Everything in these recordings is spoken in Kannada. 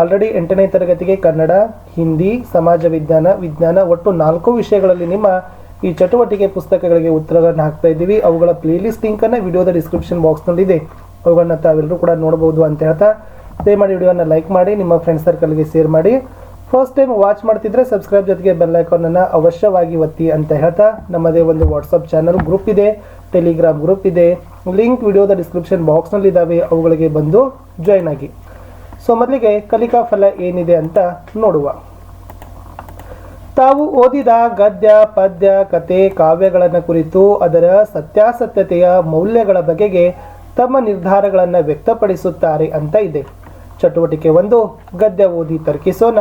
ಆಲ್ರೆಡಿ ಎಂಟನೇ ತರಗತಿಗೆ ಕನ್ನಡ, ಹಿಂದಿ, ಸಮಾಜ ವಿಜ್ಞಾನ ವಿಜ್ಞಾನ ಒಟ್ಟು ನಾಲ್ಕು ವಿಷಯಗಳಲ್ಲಿ ನಿಮ್ಮ ಈ ಚಟುವಟಿಕೆ ಪುಸ್ತಕಗಳಿಗೆ ಉತ್ತರಗಳನ್ನು ಹಾಕ್ತಾ ಇದ್ದೀವಿ. ಅವುಗಳ ಪ್ಲೇಲಿಸ್ಟ್ ಲಿಂಕನ್ನು ವಿಡಿಯೋದ ಡಿಸ್ಕ್ರಿಪ್ಷನ್ ಬಾಕ್ಸ್ನಲ್ಲಿದೆ ಅವುಗಳನ್ನ ತಾವೆಲ್ಲರೂ ಕೂಡ ನೋಡಬಹುದು ಅಂತ ಹೇಳ್ತಾ ದಯಮಾಡಿ ವಿಡಿಯೋನ ಲೈಕ್ ಮಾಡಿ, ನಿಮ್ಮ ಫ್ರೆಂಡ್ ಸರ್ಕಲ್ಗೆ ಶೇರ್ ಮಾಡಿ. ಫಸ್ಟ್ ಟೈಮ್ ವಾಚ್ ಮಾಡ್ತಿದ್ರೆ ಸಬ್ಸ್ಕ್ರೈಬ್ ಜೊತೆಗೆ ಬೆಲ್ ಐಕಾನನ್ನು ಅವಶ್ಯವಾಗಿ ಒತ್ತಿ ಅಂತ ಹೇಳ್ತಾ, ನಮ್ಮದೇ ಒಂದು ವಾಟ್ಸಪ್ ಚಾನಲ್ ಗ್ರೂಪ್ ಇದೆ ಟೆಲಿಗ್ರಾಮ್ ಗ್ರೂಪ್ ಇದೆ. ಲಿಂಕ್ ವಿಡಿಯೋದ ಡಿಸ್ಕ್ರಿಪ್ಷನ್ ಬಾಕ್ಸ್ನಲ್ಲಿದ್ದಾವೆ ಅವುಗಳಿಗೆ ಬಂದು ಜಾಯ್ನ್ ಆಗಿ. ಸೊ ಮೊದಲಿಗೆ ಕಲಿಕಾ ಫಲ ಏನಿದೆ ಅಂತ ನೋಡುವ. ತಾವು ಓದಿದ ಗದ್ಯ, ಪದ್ಯ, ಕತೆ, ಕಾವ್ಯಗಳನ್ನು ಕುರಿತು ಅದರ ಸತ್ಯಾಸತ್ಯತೆಯ ಮೌಲ್ಯಗಳ ಬಗೆಗೆ ತಮ್ಮ ನಿರ್ಧಾರಗಳನ್ನು ವ್ಯಕ್ತಪಡಿಸುತ್ತಾರೆ ಅಂತ ಇದೆ. ಚಟುವಟಿಕೆ ಒಂದು, ಗದ್ಯ ಓದಿ ತರ್ಕಿಸೋಣ.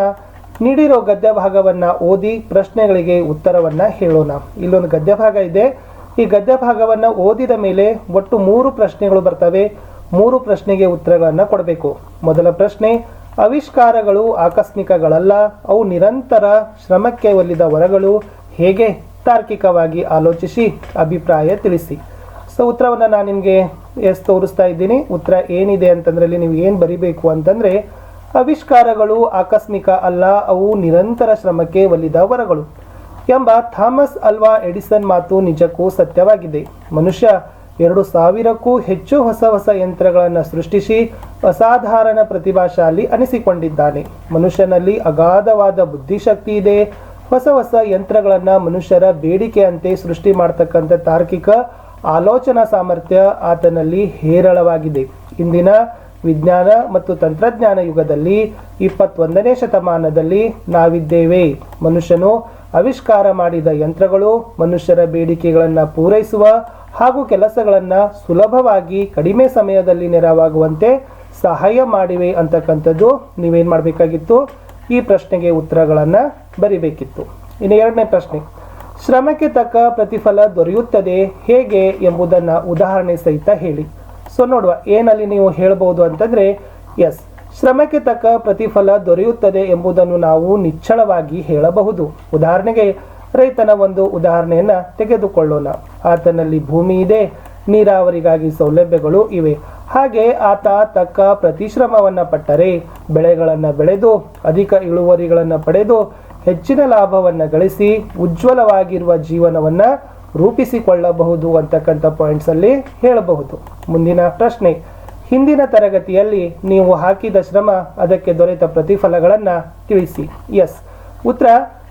ನೀಡಿರೋ ಗದ್ಯ ಭಾಗವನ್ನು ಓದಿ ಪ್ರಶ್ನೆಗಳಿಗೆ ಉತ್ತರವನ್ನು ಹೇಳೋಣ. ಇಲ್ಲೊಂದು ಗದ್ಯ ಭಾಗ ಇದೆ. ಈ ಗದ್ಯ ಭಾಗವನ್ನು ಓದಿದ ಮೇಲೆ ಒಟ್ಟು ಮೂರು ಪ್ರಶ್ನೆಗಳು ಬರ್ತವೆ. ಮೂರು ಪ್ರಶ್ನೆಗೆ ಉತ್ತರಗಳನ್ನು ಕೊಡಬೇಕು. ಮೊದಲ ಪ್ರಶ್ನೆ, ಆವಿಷ್ಕಾರಗಳು ಆಕಸ್ಮಿಕಗಳಲ್ಲ, ಅವು ನಿರಂತರ ಶ್ರಮಕ್ಕೆ ಒಲಿದ ವರಗಳು, ಹೇಗೆ ತಾರ್ಕಿಕವಾಗಿ ಆಲೋಚಿಸಿ ಅಭಿಪ್ರಾಯ ತಿಳಿಸಿ. ಸೊ, ಉತ್ತರವನ್ನು ನಾನು ನಿಮಗೆ ಎಸ್ ತೋರಿಸ್ತಾ ಇದ್ದೀನಿ. ಉತ್ತರ ಏನಿದೆ ಅಂತಂದ್ರೆ ನೀವು ಏನು ಬರಿಬೇಕು ಅಂತಂದರೆ, ಆವಿಷ್ಕಾರಗಳು ಆಕಸ್ಮಿಕ ಅಲ್ಲ, ಅವು ನಿರಂತರ ಶ್ರಮಕ್ಕೆ ಒಲಿದ ವರಗಳು. ಎಂಬ ಥಾಮಸ್ ಅಲ್ವಾ ಎಡಿಸನ್ ಮಾತು ನಿಜಕ್ಕೂ ಸತ್ಯವಾಗಿದೆ. ಮನುಷ್ಯ ಎರಡು ಸಾವಿರಕ್ಕೂ ಹೆಚ್ಚು ಹೊಸ ಹೊಸ ಯಂತ್ರಗಳನ್ನು ಸೃಷ್ಟಿಸಿ ಅಸಾಧಾರಣ ಪ್ರತಿಭಾಶಾಲಿ ಅನಿಸಿಕೊಂಡಿದ್ದಾನೆ. ಮನುಷ್ಯನಲ್ಲಿ ಅಗಾಧವಾದ ಬುದ್ಧಿಶಕ್ತಿ ಇದೆ. ಹೊಸ ಹೊಸ ಯಂತ್ರಗಳನ್ನು ಮನುಷ್ಯರ ಬೇಡಿಕೆಯಂತೆ ಸೃಷ್ಟಿ ಮಾಡ್ತಕ್ಕಂಥ ತಾರ್ಕಿಕ ಆಲೋಚನಾ ಸಾಮರ್ಥ್ಯ ಆತನಲ್ಲಿ ಹೇರಳವಾಗಿದೆ. ಇಂದಿನ ವಿಜ್ಞಾನ ಮತ್ತು ತಂತ್ರಜ್ಞಾನ ಯುಗದಲ್ಲಿ ಇಪ್ಪತ್ತೊಂದನೇ ಶತಮಾನದಲ್ಲಿ ನಾವಿದ್ದೇವೆ. ಮನುಷ್ಯನು ಆವಿಷ್ಕಾರ ಮಾಡಿದ ಯಂತ್ರಗಳು ಮನುಷ್ಯರ ಬೇಡಿಕೆಗಳನ್ನು ಪೂರೈಸುವ ಹಾಗೂ ಕೆಲಸಗಳನ್ನು ಸುಲಭವಾಗಿ ಕಡಿಮೆ ಸಮಯದಲ್ಲಿ ನೆರವಾಗುವಂತೆ ಸಹಾಯ ಮಾಡಿವೆ ಅಂತಕ್ಕಂಥದ್ದು ನೀವೇನು ಮಾಡಬೇಕಾಗಿತ್ತು? ಈ ಪ್ರಶ್ನೆಗೆ ಉತ್ತರಗಳನ್ನು ಬರಿಬೇಕಿತ್ತು. ಇನ್ನು ಎರಡನೇ ಪ್ರಶ್ನೆ, ಶ್ರಮಕ್ಕೆ ತಕ್ಕ ಪ್ರತಿಫಲ ದೊರೆಯುತ್ತದೆ ಹೇಗೆ ಎಂಬುದನ್ನು ಉದಾಹರಣೆ ಸಹಿತ ಹೇಳಿ. ಸೊ ನೋಡುವ, ಏನಲ್ಲಿ ನೀವು ಹೇಳ್ಬೋದು ಅಂತಂದರೆ ಎಸ್ ಶ್ರಮಕ್ಕೆ ತಕ್ಕ ಪ್ರತಿಫಲ ದೊರೆಯುತ್ತದೆ ಎಂಬುದನ್ನು ನಾವು ನಿಚ್ಚಳವಾಗಿ ಹೇಳಬಹುದು. ಉದಾಹರಣೆಗೆ ರೈತನ ಒಂದು ಉದಾಹರಣೆಯನ್ನ ತೆಗೆದುಕೊಳ್ಳೋಣ. ಆತನಲ್ಲಿ ಭೂಮಿ ಇದೆ, ನೀರಾವರಿಗಾಗಿ ಸೌಲಭ್ಯಗಳು ಇವೆ. ಹಾಗೆ ಆತ ತಕ್ಕ ಪ್ರತಿಶ್ರಮವನ್ನ ಪಟ್ಟರೆ, ಬೆಳೆಗಳನ್ನು ಬೆಳೆದು, ಅಧಿಕ ಇಳುವರಿಗಳನ್ನು ಪಡೆದು, ಹೆಚ್ಚಿನ ಲಾಭವನ್ನು ಗಳಿಸಿ, ಉಜ್ವಲವಾಗಿರುವ ಜೀವನವನ್ನ ರೂಪಿಸಿಕೊಳ್ಳಬಹುದು ಅಂತಕ್ಕಂಥ ಪಾಯಿಂಟ್ಸ್ ಅಲ್ಲಿ ಹೇಳಬಹುದು. ಮುಂದಿನ ಪ್ರಶ್ನೆ, ಹಿಂದಿನ ತರಗತಿಯಲ್ಲಿ ನೀವು ಹಾಕಿದ ಶ್ರಮ ಅದಕ್ಕೆ ದೊರೆತ ಪ್ರತಿಫಲಗಳನ್ನು ತಿಳಿಸಿ. ಎಸ್ ಉತ್ತರ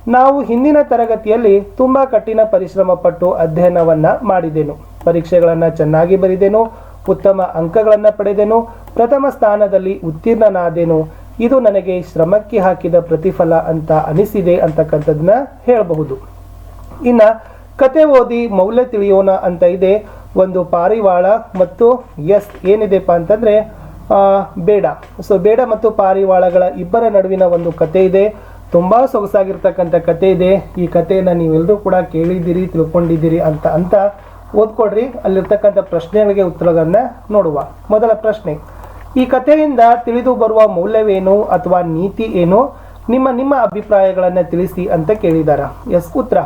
ನಾವು ಹಿಂದಿನ ತರಗತಿಯಲ್ಲಿ ತುಂಬಾ ಕಠಿಣ ಪರಿಶ್ರಮ ಪಟ್ಟು ಅಧ್ಯಯನವನ್ನ ಮಾಡಿದೆನು. ಪರೀಕ್ಷೆಗಳನ್ನು ಚೆನ್ನಾಗಿ ಬರೆದೆನು, ಉತ್ತಮ ಅಂಕಗಳನ್ನು ಪಡೆದೆನು, ಪ್ರಥಮ ಸ್ಥಾನದಲ್ಲಿ ಉತ್ತೀರ್ಣನಾದೆನು. ಇದು ನನಗೆ ಶ್ರಮಕ್ಕೆ ಹಾಕಿದ ಪ್ರತಿಫಲ ಅಂತ ಅನಿಸಿದೆ ಅಂತಕ್ಕಂಥದ್ದನ್ನ ಹೇಳಬಹುದು. ಇನ್ನ ಕತೆ ಓದಿ ಮೌಲ್ಯ ತಿಳಿಯೋಣ ಅಂತ ಇದೆ. ಒಂದು ಪಾರಿವಾಳ ಮತ್ತು ಎಸ್ ಏನಿದೆಪ್ಪ ಅಂತಂದ್ರೆ ಬೇಡ. ಸೊ ಬೇಡ ಮತ್ತು ಪಾರಿವಾಳಗಳ ಇಬ್ಬರ ನಡುವಿನ ಒಂದು ಕತೆ ಇದೆ. ತುಂಬಾ ಸೊಗಸಾಗಿರ್ತಕ್ಕಂಥ ಕತೆ ಇದೆ. ಈ ಕಥೆಯನ್ನು ನೀವೆಲ್ಲರೂ ಕೂಡ ಕೇಳಿದ್ದೀರಿ, ತಿಳ್ಕೊಂಡಿದ್ದೀರಿ ಅಂತ ಅಂತ ಓದ್ಕೊಡ್ರಿ. ಅಲ್ಲಿರ್ತಕ್ಕಂಥ ಪ್ರಶ್ನೆಗಳಿಗೆ ಉತ್ತರಗಳನ್ನು ನೋಡುವ. ಮೊದಲ ಪ್ರಶ್ನೆ, ಈ ಕಥೆಯಿಂದ ತಿಳಿದು ಬರುವ ಮೌಲ್ಯವೇನು ಅಥವಾ ನೀತಿ ಏನು? ನಿಮ್ಮ ನಿಮ್ಮ ಅಭಿಪ್ರಾಯಗಳನ್ನು ತಿಳಿಸಿ ಅಂತ ಕೇಳಿದಾರ. ಎಸ್, ಉತ್ತರ.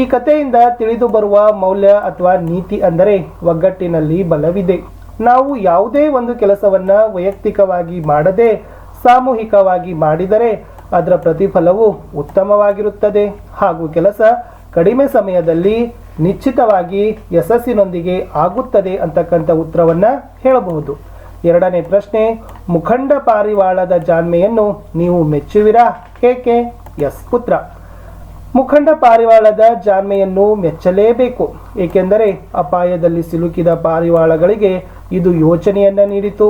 ಈ ಕಥೆಯಿಂದ ತಿಳಿದು ಬರುವ ಮೌಲ್ಯ ಅಥವಾ ನೀತಿ ಅಂದರೆ ಒಗ್ಗಟ್ಟಿನಲ್ಲಿ ಬಲವಿದೆ. ನಾವು ಯಾವುದೇ ಒಂದು ಕೆಲಸವನ್ನ ವೈಯಕ್ತಿಕವಾಗಿ ಮಾಡದೆ, ಸಾಮೂಹಿಕವಾಗಿ ಮಾಡಿದರೆ ಅದರ ಪ್ರತಿಫಲವು ಉತ್ತಮವಾಗಿರುತ್ತದೆ ಹಾಗೂ ಕೆಲಸ ಕಡಿಮೆ ಸಮಯದಲ್ಲಿ ನಿಶ್ಚಿತವಾಗಿ ಯಶಸ್ಸಿನೊಂದಿಗೆ ಆಗುತ್ತದೆ ಅಂತಕ್ಕಂಥ ಉತ್ತರವನ್ನು ಹೇಳಬಹುದು. ಎರಡನೇ ಪ್ರಶ್ನೆ, ಮುಖಂಡ ಪಾರಿವಾಳದ ಜಾಣ್ಮೆಯನ್ನು ನೀವು ಮೆಚ್ಚುವಿರಾ? ಏಕೆ? ಎಸ್ ಪುತ್ರ ಮುಖಂಡ ಪಾರಿವಾಳದ ಜಾಣ್ಮೆಯನ್ನು ಮೆಚ್ಚಲೇಬೇಕು, ಏಕೆಂದರೆ ಅಪಾಯದಲ್ಲಿ ಸಿಲುಕಿದ ಪಾರಿವಾಳಗಳಿಗೆ ಇದು ಯೋಚನೆಯನ್ನು ನೀಡಿತು.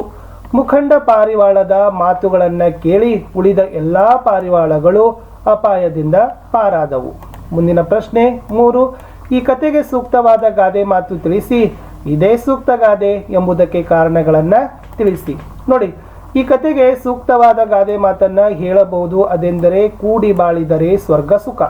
ಮುಖಂಡ ಪಾರಿವಾಳದ ಮಾತುಗಳನ್ನು ಕೇಳಿ ಉಳಿದ ಎಲ್ಲಾ ಪಾರಿವಾಳಗಳು ಅಪಾಯದಿಂದ ಪಾರಾದವು. ಮುಂದಿನ ಪ್ರಶ್ನೆ ಮೂರು. ಈ ಕತೆಗೆ ಸೂಕ್ತವಾದ ಗಾದೆ ಮಾತು ತಿಳಿಸಿ, ಇದೇ ಸೂಕ್ತ ಗಾದೆ ಎಂಬುದಕ್ಕೆ ಕಾರಣಗಳನ್ನು ತಿಳಿಸಿ. ನೋಡಿ, ಈ ಕತೆಗೆ ಸೂಕ್ತವಾದ ಗಾದೆ ಮಾತನ್ನ ಹೇಳಬಹುದು ಅದೆಂದರೆ ಕೂಡಿ ಬಾಳಿದರೆ ಸ್ವರ್ಗ ಸುಖ.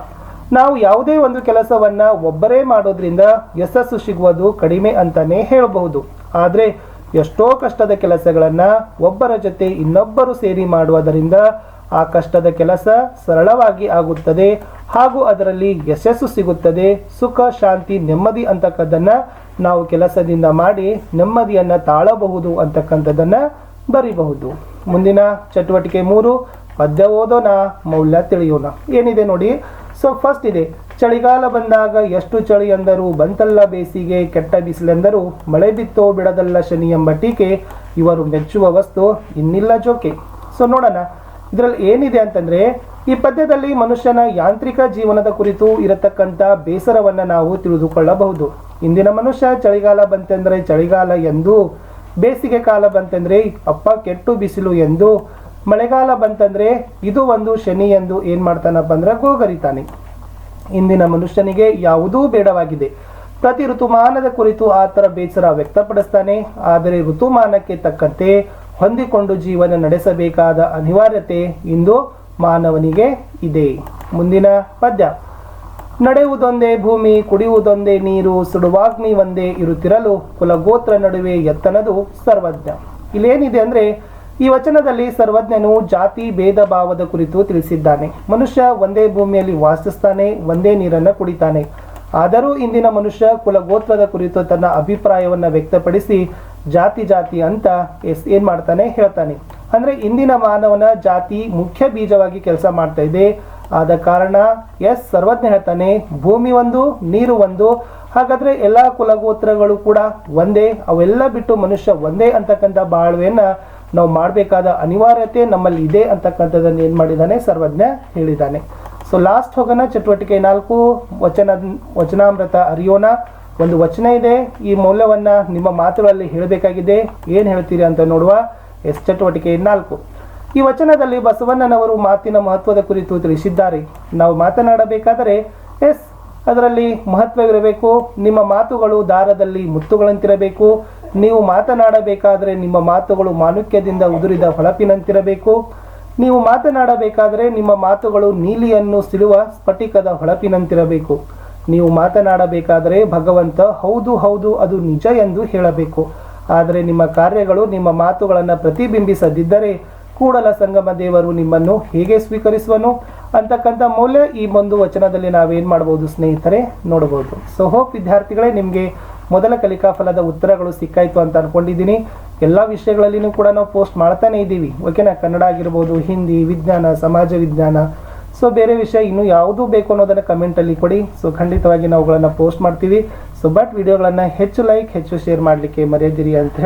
ನಾವು ಯಾವುದೇ ಒಂದು ಕೆಲಸವನ್ನ ಒಬ್ಬರೇ ಮಾಡೋದ್ರಿಂದ ಯಶಸ್ಸು ಸಿಗುವುದು ಕಡಿಮೆ ಅಂತಾನೆ ಹೇಳಬಹುದು. ಆದ್ರೆ ಎಷ್ಟೋ ಕಷ್ಟದ ಕೆಲಸಗಳನ್ನು ಒಬ್ಬರ ಜೊತೆ ಇನ್ನೊಬ್ಬರು ಸೇರಿ ಮಾಡುವುದರಿಂದ ಆ ಕಷ್ಟದ ಕೆಲಸ ಸರಳವಾಗಿ ಆಗುತ್ತದೆ ಹಾಗೂ ಅದರಲ್ಲಿ ಯಶಸ್ಸು ಸಿಗುತ್ತದೆ. ಸುಖ, ಶಾಂತಿ, ನೆಮ್ಮದಿ ಅಂತಕ್ಕದ್ದನ್ನ ನಾವು ಕೆಲಸದಿಂದ ಮಾಡಿ ನೆಮ್ಮದಿಯನ್ನು ತಾಳಬಹುದು ಅಂತಕ್ಕಂಥದ್ದನ್ನ ಬರಿಬಹುದು. ಮುಂದಿನ ಚಟುವಟಿಕೆ ಮೂರು. ಪದ್ಯ ಓದೋಣ, ಮೌಲ್ಯ ತಿಳಿಯೋಣ. ಏನಿದೆ ನೋಡಿ ಸೊ ಫಸ್ಟ್ ಇದೆ, ಚಳಿಗಾಲ ಬಂದಾಗ ಎಷ್ಟು ಚಳಿ ಎಂದರು ಬಂತಲ್ಲ ಬೇಸಿಗೆ, ಕೆಟ್ಟ ಬಿಸಿಲೆಂದರು ಮಳೆ ಬಿತ್ತೋ ಬಿಡದಲ್ಲ ಶನಿ ಎಂಬ ಟೀಕೆ ಇವರು ಮೆಚ್ಚುವ ವಸ್ತು ಇನ್ನಿಲ್ಲ ಜೋಕೆ. ಸೊ ನೋಡೋಣ, ಇದರಲ್ಲಿ ಏನಿದೆ ಅಂತಂದ್ರೆ, ಈ ಪದ್ಯದಲ್ಲಿ ಮನುಷ್ಯನ ಯಾಂತ್ರಿಕ ಜೀವನದ ಕುರಿತು ಇರತಕ್ಕಂಥ ಬೇಸರವನ್ನ ನಾವು ತಿಳಿದುಕೊಳ್ಳಬಹುದು. ಇಂದಿನ ಮನುಷ್ಯ ಚಳಿಗಾಲ ಬಂತೆಂದ್ರೆ ಚಳಿಗಾಲ ಎಂದು, ಬೇಸಿಗೆ ಕಾಲ ಬಂತೆಂದ್ರೆ ಅಪ್ಪ ಕೆಟ್ಟು ಬಿಸಿಲು ಎಂದು ಮಳೆಗಾಲ ಬಂತಂದ್ರೆ ಇದು ಒಂದು ಶನಿ ಎಂದು ಏನು ಮಾಡ್ತಾನಪ್ಪ ಅಂದ್ರೆ ಗೋಗರಿತಾನೆ. ಇಂದಿನ ಮನುಷ್ಯನಿಗೆ ಯಾವುದೂ ಬೇಡವಾಗಿದೆ. ಪ್ರತಿ ಋತುಮಾನದ ಕುರಿತು ಆತರ ಬೇಸರ ವ್ಯಕ್ತಪಡಿಸ್ತಾನೆ. ಆದರೆ ಋತುಮಾನಕ್ಕೆ ತಕ್ಕಂತೆ ಹೊಂದಿಕೊಂಡು ಜೀವನ ನಡೆಸಬೇಕಾದ ಅನಿವಾರ್ಯತೆ ಇಂದು ಮಾನವನಿಗೆ ಇದೆ. ಮುಂದಿನ ಪದ್ಯ. ನಡೆಯುವುದೊಂದೇ ಭೂಮಿ, ಕುಡಿಯುವುದೊಂದೇ ನೀರು ಸುಡುವಾಗ್ನಿ ಒಂದೇ ಇರುತ್ತಿರಲು ಕುಲಗೋತ್ರ ನಡುವೆ ಎತ್ತನದು ಸರ್ವಜ್ಞ. ಇಲ್ಲೇನಿದೆ ಅಂದ್ರೆ ಈ ವಚನದಲ್ಲಿ ಸರ್ವಜ್ಞನು ಜಾತಿ, ಭೇದ, ಭಾವದ ಕುರಿತು ತಿಳಿಸಿದ್ದಾನೆ. ಮನುಷ್ಯ ಒಂದೇ ಭೂಮಿಯಲ್ಲಿ ವಾಸಿಸ್ತಾನೆ, ಒಂದೇ ನೀರನ್ನು ಕುಡಿತಾನೆ. ಆದರೂ ಇಂದಿನ ಮನುಷ್ಯ ಕುಲಗೋತ್ರದ ಕುರಿತು ತನ್ನ ಅಭಿಪ್ರಾಯವನ್ನ ವ್ಯಕ್ತಪಡಿಸಿ ಜಾತಿ ಜಾತಿ ಅಂತ ಎಸ್, ಏನ್ ಮಾಡ್ತಾನೆ ಹೇಳ್ತಾನೆ. ಅಂದ್ರೆ ಇಂದಿನ ಮಾನವನ ಜಾತಿ ಮುಖ್ಯ ಬೀಜವಾಗಿ ಕೆಲಸ ಮಾಡ್ತಾ ಇದೆ. ಆದ ಕಾರಣ ಎಸ್, ಸರ್ವಜ್ಞ ಹೇಳ್ತಾನೆ, ಭೂಮಿ ಒಂದು, ನೀರು ಒಂದು. ಹಾಗಾದ್ರೆ ಎಲ್ಲಾ ಕುಲಗೋತ್ರಗಳು ಕೂಡ ಒಂದೇ, ಅವೆಲ್ಲ ಬಿಟ್ಟು ಮನುಷ್ಯ ಒಂದೇ ಅಂತಕ್ಕಂಥ ಬಾಳ್ವೆಯನ್ನ ನಾವು ಮಾಡಬೇಕಾದ ಅನಿವಾರ್ಯತೆ ನಮ್ಮಲ್ಲಿ ಇದೆ ಅಂತಕ್ಕಂಥದ್ದನ್ನು ಏನು ಮಾಡಿದ್ದಾನೆ, ಸರ್ವಜ್ಞ ಹೇಳಿದ್ದಾನೆ. ಸೊ ಲಾಸ್ಟ್ ಹೋಗೋಣ, ಚಟುವಟಿಕೆ ನಾಲ್ಕು, ವಚನ, ವಚನಾಮೃತ ಅರಿಯೋಣ. ಒಂದು ವಚನ ಇದೆ, ಈ ಮೌಲ್ಯವನ್ನು ನಿಮ್ಮ ಮಾತುಗಳಲ್ಲಿ ಹೇಳಬೇಕಾಗಿದೆ. ಏನು ಹೇಳ್ತೀರಿ ಅಂತ ನೋಡುವ, ಎಸ್ ಚಟುವಟಿಕೆ ನಾಲ್ಕು. ಈ ವಚನದಲ್ಲಿ ಬಸವಣ್ಣನವರು ಮಾತಿನ ಮಹತ್ವದ ಕುರಿತು ತಿಳಿಸಿದ್ದಾರೆ. ನಾವು ಮಾತನಾಡಬೇಕಾದರೆ, ಎಸ್ ಅದರಲ್ಲಿ ಮಹತ್ವವಿರಬೇಕು. ನಿಮ್ಮ ಮಾತುಗಳು ದಾರದಲ್ಲಿ ಮುತ್ತುಗಳಂತಿರಬೇಕು. ನೀವು ಮಾತನಾಡಬೇಕಾದರೆ ನಿಮ್ಮ ಮಾತುಗಳು ಮಾನುಕ್ಯದಿಂದ ಉದುರಿದ ಹೊಳಪಿನಂತಿರಬೇಕು. ನೀವು ಮಾತನಾಡಬೇಕಾದರೆ ನಿಮ್ಮ ಮಾತುಗಳು ನೀಲಿಯನ್ನು ಸಿಳುವ ಸ್ಫಟಿಕದ ಹೊಳಪಿನಂತಿರಬೇಕು. ನೀವು ಮಾತನಾಡಬೇಕಾದರೆ ಭಗವಂತ, ಹೌದು ಹೌದು, ಅದು ನಿಜ ಎಂದು ಹೇಳಬೇಕು. ಆದರೆ ನಿಮ್ಮ ಕಾರ್ಯಗಳು ನಿಮ್ಮ ಮಾತುಗಳನ್ನು ಪ್ರತಿಬಿಂಬಿಸದಿದ್ದರೆ ಕೂಡಲ ಸಂಗಮ ದೇವರು ನಿಮ್ಮನ್ನು ಹೇಗೆ ಸ್ವೀಕರಿಸುವನು? ಅಂತಕ್ಕಂಥ ಮೌಲ್ಯ ಈ ಒಂದು ವಚನದಲ್ಲಿ ನಾವೇನು ಮಾಡ್ಬೋದು ಸ್ನೇಹಿತರೆ? ನೋಡ್ಬೋದು. ಸೊ ಹೋಪ್ ವಿದ್ಯಾರ್ಥಿಗಳೇ, ನಿಮಗೆ ಮೊದಲ ಕಲಿಕಾ ಫಲದ ಉತ್ತರಗಳು ಸಿಕ್ಕಾಯಿತು ಅಂತ ಅಂದ್ಕೊಂಡಿದ್ದೀನಿ ಎಲ್ಲ ವಿಷಯಗಳಲ್ಲಿನೂ ಕೂಡ ನಾವು ಪೋಸ್ಟ್ ಮಾಡ್ತಾನೆ ಇದ್ದೀವಿ. ಓಕೆನಾ? ಕನ್ನಡ ಆಗಿರ್ಬೋದು, ಹಿಂದಿ, ವಿಜ್ಞಾನ, ಸಮಾಜ ವಿಜ್ಞಾನ. ಸೊ ಬೇರೆ ವಿಷಯ ಇನ್ನೂ ಯಾವುದು ಬೇಕು ಅನ್ನೋದನ್ನು ಕಮೆಂಟಲ್ಲಿ ಕೊಡಿ. ಸೊ ಖಂಡಿತವಾಗಿ ನಾವುಗಳನ್ನು ಪೋಸ್ಟ್ ಮಾಡ್ತೀವಿ. ಸೊ ಬಟ್ ವಿಡಿಯೋಗಳನ್ನು ಹೆಚ್ಚು ಲೈಕ್ ಹೆಚ್ಚು ಶೇರ್ ಮಾಡಲಿಕ್ಕೆ ಮರೆಯದಿರಿ ಅಂತ ಹೇಳಿ